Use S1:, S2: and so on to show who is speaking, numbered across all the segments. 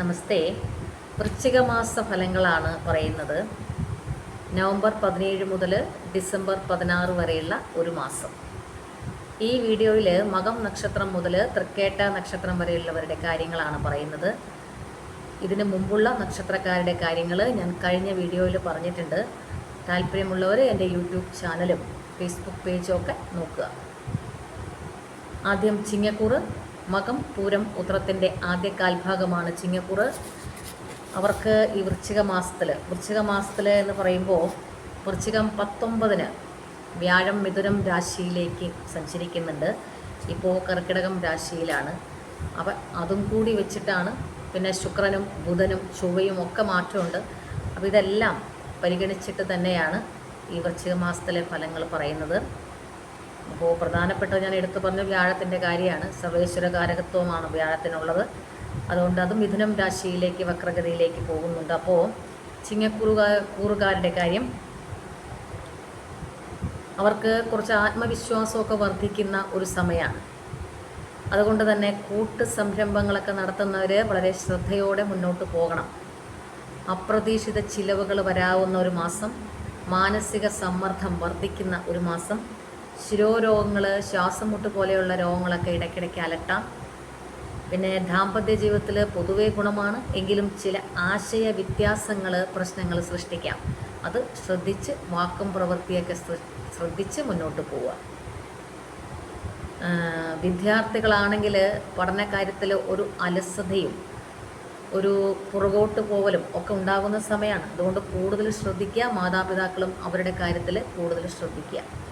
S1: നമസ്തേ. വൃശ്ചികമാസ ഫലങ്ങളാണ് പറയുന്നത്. നവംബർ പതിനേഴ് മുതൽ ഡിസംബർ പതിനാറ് വരെയുള്ള ഒരു മാസം. ഈ വീഡിയോയിൽ മകം നക്ഷത്രം മുതൽ തൃക്കേട്ട നക്ഷത്രം വരെയുള്ളവരുടെ കാര്യങ്ങളാണ് പറയുന്നത്. ഇതിന് മുമ്പുള്ള നക്ഷത്രക്കാരുടെ കാര്യങ്ങൾ ഞാൻ കഴിഞ്ഞ വീഡിയോയിൽ പറഞ്ഞിട്ടുണ്ട്. താല്പര്യമുള്ളവർ എന്റെ യൂട്യൂബ് ചാനലും ഫേസ്ബുക്ക് പേജും ഒക്കെ നോക്കുക. ആദ്യം ചിങ്ങക്കൂറ് മകം പൂരം ഉത്രത്തിന്റെ ആദ്യ കാൽഭാഗമാണ് ചിങ്ങക്കൂറ് അവർക്ക് ഈ വൃശ്ചിക മാസത്തിൽ വൃശ്ചിക മാസത്തിൽ എന്ന് പറയുമ്പോൾ വൃശ്ചികം പത്തൊമ്പതിന് വ്യാഴം മിഥുനം രാശിയിലേക്ക് സഞ്ചരിക്കുന്നുണ്ട്. ഇപ്പോൾ കർക്കിടകം രാശിയിലാണ്. അപ്പം അതും കൂടി വെച്ചിട്ടാണ് പിന്നെ ശുക്രനും ബുധനും ചൊവ്വയും ഒക്കെ മാറ്റമുണ്ട്. അപ്പോൾ ഇതെല്ലാം പരിഗണിച്ചിട്ട് തന്നെയാണ് ഈ വൃശ്ചിക മാസത്തിലെ ഫലങ്ങൾ പറയുന്നത്. അപ്പോൾ പ്രധാനപ്പെട്ട ഞാൻ എടുത്തു പറഞ്ഞ വ്യാഴത്തിന്റെ കാര്യമാണ്. സർവേശ്വര കാരകത്വമാണ് വ്യാഴത്തിനുള്ളത്. അതുകൊണ്ട് അത് മിഥുനം രാശിയിലേക്ക് വക്രഗതിയിലേക്ക് പോകുന്നുണ്ട്. അപ്പോൾ ചിങ്ങക്കൂറുകാ കൂറുകാരുടെ കാര്യം അവർക്ക് കുറച്ച് ആത്മവിശ്വാസമൊക്കെ വർദ്ധിക്കുന്ന ഒരു സമയമാണ്. അതുകൊണ്ട് തന്നെ കൂട്ട് സംരംഭങ്ങളൊക്കെ നടത്തുന്നവർ വളരെ ശ്രദ്ധയോടെ മുന്നോട്ട് പോകണം. അപ്രതീക്ഷിത ചിലവുകൾ വരാവുന്ന ഒരു മാസം മാനസിക സമ്മർദ്ദം വർദ്ധിക്കുന്ന ഒരു മാസം ശിരോരോഗങ്ങൾ ശ്വാസം മുട്ട് പോലെയുള്ള രോഗങ്ങളൊക്കെ ഇടയ്ക്കിടയ്ക്ക് അലട്ടാം. പിന്നെ ദാമ്പത്യ ജീവിതത്തിൽ പൊതുവേ ഗുണമാണ്. എങ്കിലും ചില ആശയ വ്യത്യാസങ്ങൾ പ്രശ്നങ്ങൾ സൃഷ്ടിക്കാം. അത് ശ്രദ്ധിച്ച് വാക്കും പ്രവൃത്തിയൊക്കെ ശ്ര- ശ്രദ്ധിച്ച് മുന്നോട്ട് പോവുക. വിദ്യാർത്ഥികളാണെങ്കിൽ പഠനകാര്യത്തിൽ ഒരു അലസതയും ഒരു പുറകോട്ട് പോവലും ഒക്കെ ഉണ്ടാകുന്ന സമയമാണ് അതുകൊണ്ട് കൂടുതൽ ശ്രദ്ധിക്കുക. മാതാപിതാക്കളും അവരുടെ കാര്യത്തിൽ കൂടുതൽ ശ്രദ്ധിക്കുക.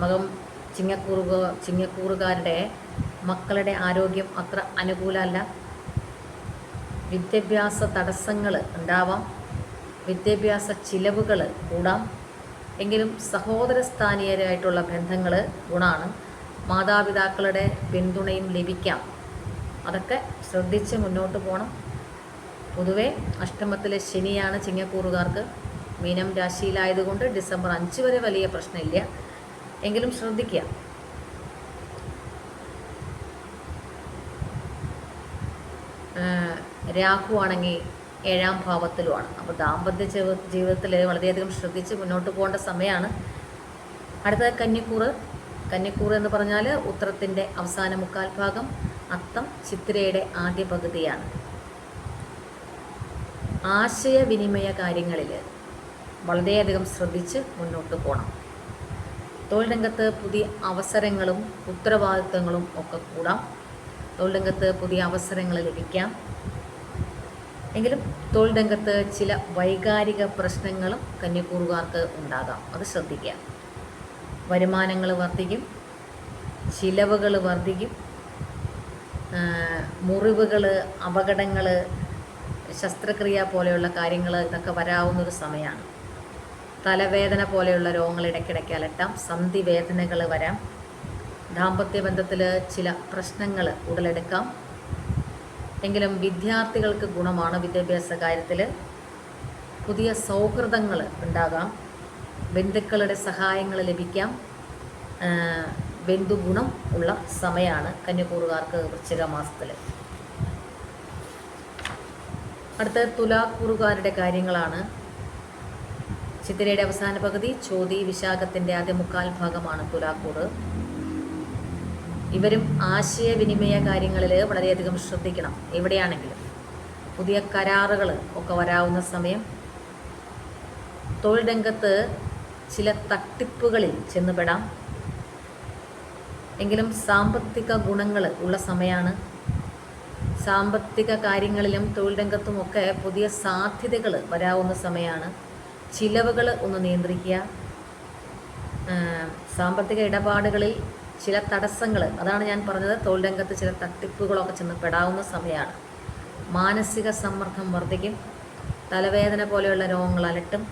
S1: മകം ചിങ്ങക്കൂറുക ചിങ്ങക്കൂറുകാരുടെ മക്കളുടെ ആരോഗ്യം അത്ര അനുകൂലമല്ല. വിദ്യാഭ്യാസ തടസ്സങ്ങൾ ഉണ്ടാവാം. വിദ്യാഭ്യാസ ചിലവുകൾ കൂടാം. എങ്കിലും സഹോദര സ്ഥാനീയരായിട്ടുള്ള ബന്ധങ്ങൾ ഗുണമാണ് മാതാപിതാക്കളുടെ പിന്തുണയും ലഭിക്കാം. അതൊക്കെ ശ്രദ്ധിച്ച് മുന്നോട്ട് പോകണം പൊതുവേ അഷ്ടമത്തിലെ ശനിയാണ് ചിങ്ങക്കൂറുകാർക്ക്. മീനം രാശിയിലായതുകൊണ്ട് ഡിസംബർ അഞ്ച് വരെ വലിയ പ്രശ്നമില്ല. എങ്കിലും ശ്രദ്ധിക്കുക. രാഹു ആണെങ്കിൽ ഏഴാം ഭാവത്തിലുമാണ്. അപ്പോൾ ദാമ്പത്യ ജീവി ജീവിതത്തിൽ വളരെയധികം ശ്രദ്ധിച്ച് മുന്നോട്ട് പോകേണ്ട സമയമാണ്. അടുത്തത് കന്നിക്കൂറ്. കന്നിക്കൂറ് എന്ന് പറഞ്ഞാൽ ഉത്തരത്തിന്റെ അവസാന മുക്കാൽ ഭാഗം അത്തം ചിത്രയുടെ ആദ്യ പകുതിയാണ്. ആശയവിനിമയ കാര്യങ്ങളിൽ വളരെയധികം ശ്രദ്ധിച്ച് മുന്നോട്ട് പോകണം തൊഴിൽ രംഗത്ത് പുതിയ അവസരങ്ങളും ഉത്തരവാദിത്തങ്ങളും ഒക്കെ കൂടാം. തൊഴിൽ രംഗത്ത് പുതിയ അവസരങ്ങൾ ലഭിക്കാം. എങ്കിലും തൊഴിൽ രംഗത്ത് ചില വൈകാരിക പ്രശ്നങ്ങളും കന്യക്കൂറുകാർക്ക് ഉണ്ടാകാം. അത് ശ്രദ്ധിക്കുക. വരുമാനങ്ങൾ വർദ്ധിക്കും. ചിലവുകൾ വർദ്ധിക്കും. മുറിവുകൾ അപകടങ്ങൾ ശസ്ത്രക്രിയ പോലെയുള്ള കാര്യങ്ങൾ ഇതൊക്കെ വരാവുന്നൊരു സമയമാണ്. തലവേദന പോലെയുള്ള രോഗങ്ങൾ ഇടയ്ക്കിടയ്ക്ക് അലട്ടാം. സന്ധി വേദനകൾ വരാം. ദാമ്പത്യ ബന്ധത്തിൽ ചില പ്രശ്നങ്ങൾ ഉടലെടുക്കാം. എങ്കിലും വിദ്യാർത്ഥികൾക്ക് ഗുണമാണ് വിദ്യാഭ്യാസ കാര്യത്തിൽ പുതിയ സൗഹൃദങ്ങൾ ഉണ്ടാകാം. ബന്ധുക്കളുടെ സഹായങ്ങൾ ലഭിക്കാം. ബന്ധു ബന്ധുഗുണം ഉള്ള സമയമാണ് കന്യക്കൂറുകാർക്ക് വൃശ്ചിക മാസത്തിൽ. അടുത്ത തുലാക്കൂറുകാരുടെ കാര്യങ്ങളാണ്. ചിത്തിരയുടെ അവസാന പകുതി ചോതി വിശാഖത്തിന്റെ ആദ്യ മുക്കാൽ ഭാഗമാണ് തുലാക്കൂട്. ഇവരും ആശയവിനിമയ കാര്യങ്ങളിൽ വളരെയധികം ശ്രദ്ധിക്കണം. എവിടെയാണെങ്കിലും പുതിയ കരാറുകൾ ഒക്കെ വരാവുന്ന സമയം തൊഴിൽ രംഗത്ത് ചില തട്ടിപ്പുകളിൽ ചെന്നുപെടാം. എങ്കിലും സാമ്പത്തിക ഗുണങ്ങൾ ഉള്ള സമയമാണ് സാമ്പത്തിക കാര്യങ്ങളിലും തൊഴിൽ രംഗത്തുമൊക്കെ പുതിയ സാധ്യതകൾ വരാവുന്ന സമയമാണ് ചിലവുകൾ ഒന്ന് നിയന്ത്രിക്കുക. സാമ്പത്തിക ഇടപാടുകളിൽ ചില തടസ്സങ്ങൾ അതാണ് ഞാൻ പറഞ്ഞത് തൊഴിൽ രംഗത്ത് ചില തട്ടിപ്പുകളൊക്കെ ചെന്ന് പെടാവുന്ന സമയമാണ് മാനസിക സമ്മർദ്ദം വർദ്ധിക്കും തലവേദന പോലെയുള്ള രോഗങ്ങൾ അലട്ടും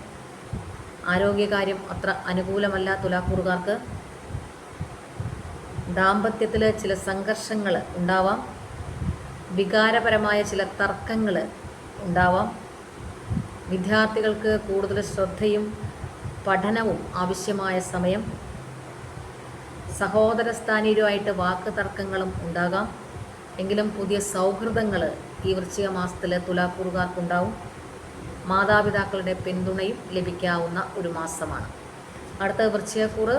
S1: ആരോഗ്യകാര്യം അത്ര അനുകൂലമല്ല തുലാക്കൂറുകാർക്ക്. ദാമ്പത്യത്തിൽ ചില സംഘർഷങ്ങൾ ഉണ്ടാവാം വികാരപരമായ ചില തർക്കങ്ങൾ ഉണ്ടാവാം. വിദ്യാർത്ഥികൾക്ക് കൂടുതൽ ശ്രദ്ധയും പഠനവും ആവശ്യമായ സമയം സഹോദര സ്ഥാനീയരുമായിട്ട് വാക്ക് തർക്കങ്ങളും ഉണ്ടാകാം. എങ്കിലും പുതിയ സൗഹൃദങ്ങൾ ഈ വൃശ്ചിക മാസത്തിൽ തുലാക്കൂറുകാർക്കുണ്ടാവും. മാതാപിതാക്കളുടെ പിന്തുണയും ലഭിക്കാവുന്ന ഒരു മാസമാണ്. അടുത്ത വൃശ്ചികക്കൂറ്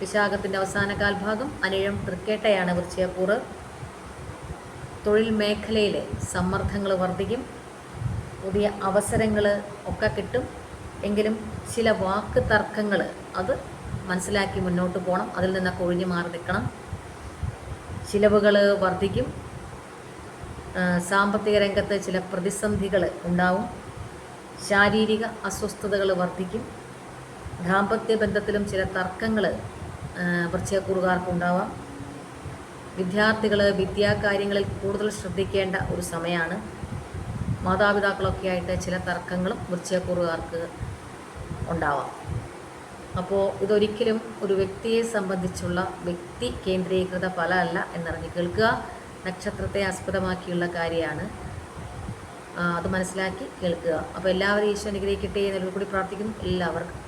S1: വിശാഖത്തിന്റെ അവസാന കാൽഭാഗം അനിഴം തൃക്കേട്ടയാണ് വൃശ്ചികക്കൂറ്. തൊഴിൽ മേഖലയിലെ സമ്മർദ്ദങ്ങൾ വർദ്ധിക്കും. പുതിയ അവസരങ്ങൾ ഒക്കെ കിട്ടും. എങ്കിലും ചില വാക്ക് തർക്കങ്ങൾ അത് മനസ്സിലാക്കി മുന്നോട്ട് പോകണം അതിൽ നിന്നൊക്കെ ഒഴിഞ്ഞു മാറി നിൽക്കണം. ചിലവുകൾ വർദ്ധിക്കും. സാമ്പത്തിക രംഗത്ത് ചില പ്രതിസന്ധികൾ ഉണ്ടാവും. ശാരീരിക അസ്വസ്ഥതകൾ വർദ്ധിക്കും. ദാമ്പത്യ ബന്ധത്തിലും ചില തർക്കങ്ങൾ വൃശ്ചയക്കുറുകാർക്ക് ഉണ്ടാവാം. വിദ്യാർത്ഥികൾ വിദ്യാകാര്യങ്ങളിൽ കൂടുതൽ ശ്രദ്ധിക്കേണ്ട ഒരു സമയമാണ് മാതാപിതാക്കളൊക്കെ ആയിട്ട് ചില തർക്കങ്ങളും വൃശ്ചയക്കുറുകാർക്ക് ഉണ്ടാവാം. അപ്പോൾ ഇതൊരിക്കലും ഒരു വ്യക്തിയെ സംബന്ധിച്ചുള്ള വ്യക്തി കേന്ദ്രീകൃത ഫലമല്ല എന്നറിഞ്ഞ് കേൾക്കുക. നക്ഷത്രത്തെ ആസ്പദമാക്കിയുള്ള കാര്യമാണ്. അത് മനസ്സിലാക്കി കേൾക്കുക. അപ്പോൾ എല്ലാവരും ഈശ്വരനുഗ്രഹിക്കട്ടെ എന്നൊരു കൂടി പ്രാർത്ഥിക്കുന്നു. എല്ലാവർക്കും